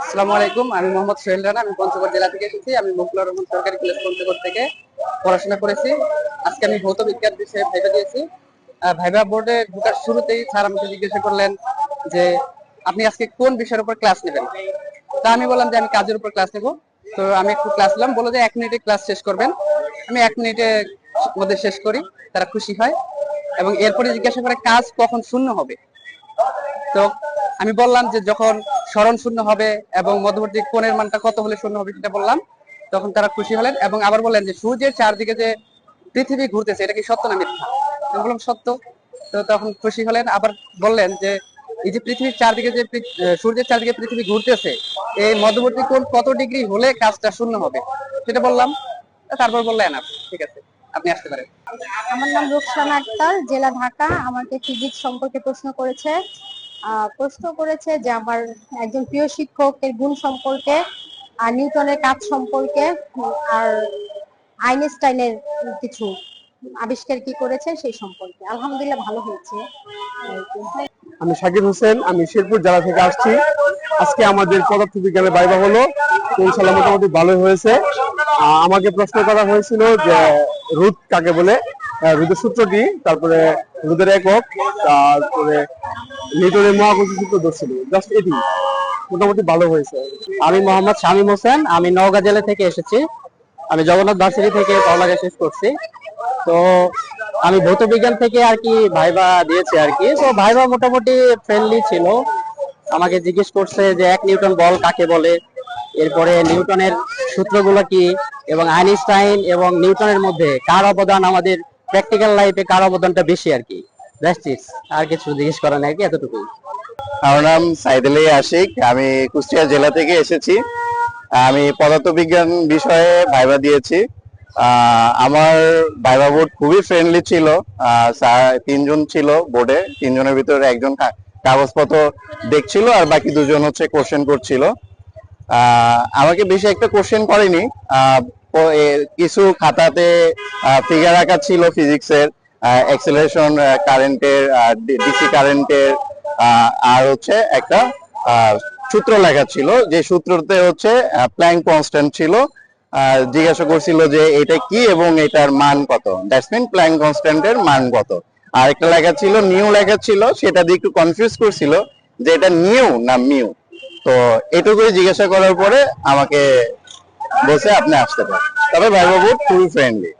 আসসালামু আলাইকুম, আমি মোহাম্মদ সোহেল রানা, আমি পঞ্চগড় জেলা থেকে এসেছি। আমি মকবুল রহমান সরকারি কলেজ পঞ্চগড় থেকে পড়াশোনা করেছি। আজকে আমি ভৌত বিজ্ঞান বিষয়ে ভাইবা দিয়েছি। ভাইবা বোর্ডে ঢোকার শুরুতেই স্যার আমাকে জিজ্ঞাসা করলেন যে, আপনি আজকে কোন বিষয়ের উপর ক্লাস নেবেন? তা আমি বললাম যে, আমি কাজের উপর ক্লাস নেব। তো আমি একটু ক্লাস নিলাম। বলে যে, এক মিনিটে ক্লাস শেষ করবেন। আমি এক মিনিটে মধ্যে শেষ করি, তারা খুশি হয়। এবং এরপরে জিজ্ঞাসা করে, কাজ কখন শূন্য হবে? তো আমি বললাম যে, যখন স্মরণ শূন্য হবে এবং মধ্যবর্তী কোণের মানটা কত হলে শূন্য হবে সেটা বললাম। তখন তারা খুশি হলেন এবং আবার বললেন যে সূর্যের চারদিকে যে পৃথিবী ঘুরতেছে, এটা কি সত্য না মিথ্যা? বললাম, সত্য। তো তখন খুশি হলেন, আবার বললেন যে এই যে পৃথিবীর চারদিকে যে সূর্যের চারদিকে পৃথিবী ঘুরতেছে, এই মধ্যবর্তী কোণ কত ডিগ্রি হলে কাজটা শূন্য হবে? সেটা বললাম। তারপর বললেন আপনি ঠিক আছে, আপনি আসতে পারেন। আমার নাম রুকসানা আক্তার, জেলা ঢাকা। আমাকে ফিজিক্স সম্পর্কে প্রশ্ন করেছে। প্রশ্ন করেছে যে আমার একজন প্রিয় শিক্ষকের গুণ সম্পর্কে আর নিউটনের কাজ সম্পর্কে, আর আইনস্টাইনের কিছু আবিষ্কার কি করেছে সেই সম্পর্কে। আলহামদুলিল্লাহ ভালো হয়েছে। আমি শাকির হোসেন, আমি শেরপুর জেলা থেকে আসছি। আজকে আমাদের পদার্থ বিজ্ঞানের বাইবা হলো ইনশাল্লাহ মোটামুটি ভালো হয়েছে। আমাকে প্রশ্ন করা হয়েছিল যে রুদ কাকে বলে? আহ, রুদের সূত্র কি? তারপরে রুদের একক তারপরে নিউটনের মহাকর্ষ সূত্র ধরছিল। জাস্ট এটি। মোটামুটি ভালো হয়েছে। আমি মোহাম্মদ শামীম হোসেন আমি নওগাঁ জেলা থেকে এসেছি। আমি জগন্নাথ ভার্সিটি থেকে পড়ালেখা শেষ করছি। তো আমি ভৌত বিজ্ঞান থেকে আর কি ভাইবা দিয়েছি আর কি। তো ভাইবা মোটামুটি ফ্রেন্ডলি ছিল। আমাকে জিজ্ঞেস করছে যে এক নিউটন বল কাকে বলে? এরপরে নিউটনের সূত্রগুলো কি? এবং আইনস্টাইন এবং নিউটনের মধ্যে কার অবদান আমাদের প্র্যাকটিক্যাল লাইফে কার অবদানটা বেশি আর কি? দ্যাটস আর কিছু জিজ্ঞেস করা নাই কি, এতটুকুই। আমার নাম সাইদুল আশিক, আমি কুষ্টিয়া জেলা থেকে এসেছি। আমি পদার্থবিজ্ঞান বিষয়ে ভাইবা দিয়েছি। আমার ভাইবা বোর্ড খুবই ফ্রেন্ডলি ছিল। তিনজন ছিল বোর্ডে, তিনজনের ভিতরে একজন কাগজপত্র দেখছিল আর বাকি দুজন হচ্ছে কোশ্চেন করছিল। আমাকে বেশি একটা কোশ্চেন করেনি। কিছু খাতাতে ফিগার আঁকা ছিল ফিজিক্সের অ্যাক্সেলারেশন কারেন্টের ডিসি কারেন্টের আর হচ্ছে একটা সূত্র লেখা ছিল, যে সূত্রতে হচ্ছে প্ল্যাঙ্ক কনস্ট্যান্ট ছিল জিজ্ঞাসা করছিল যে এটা কি এবং এটার মান কত? দ্যাটস মিন প্ল্যাঙ্ক কনস্ট্যান্টের মান কত? আর একটা লেখা ছিল নিউ লেখা ছিল, সেটা দিয়ে একটু কনফিউজ করছিল, যে এটা নিউ না মিউ তো, এটুকুই জিজ্ঞাসা করার পরে আমাকে বসে আপনি আসতে পারেন। তবে ভাইবা বোর্ড খুবই ফ্রেন্ডলি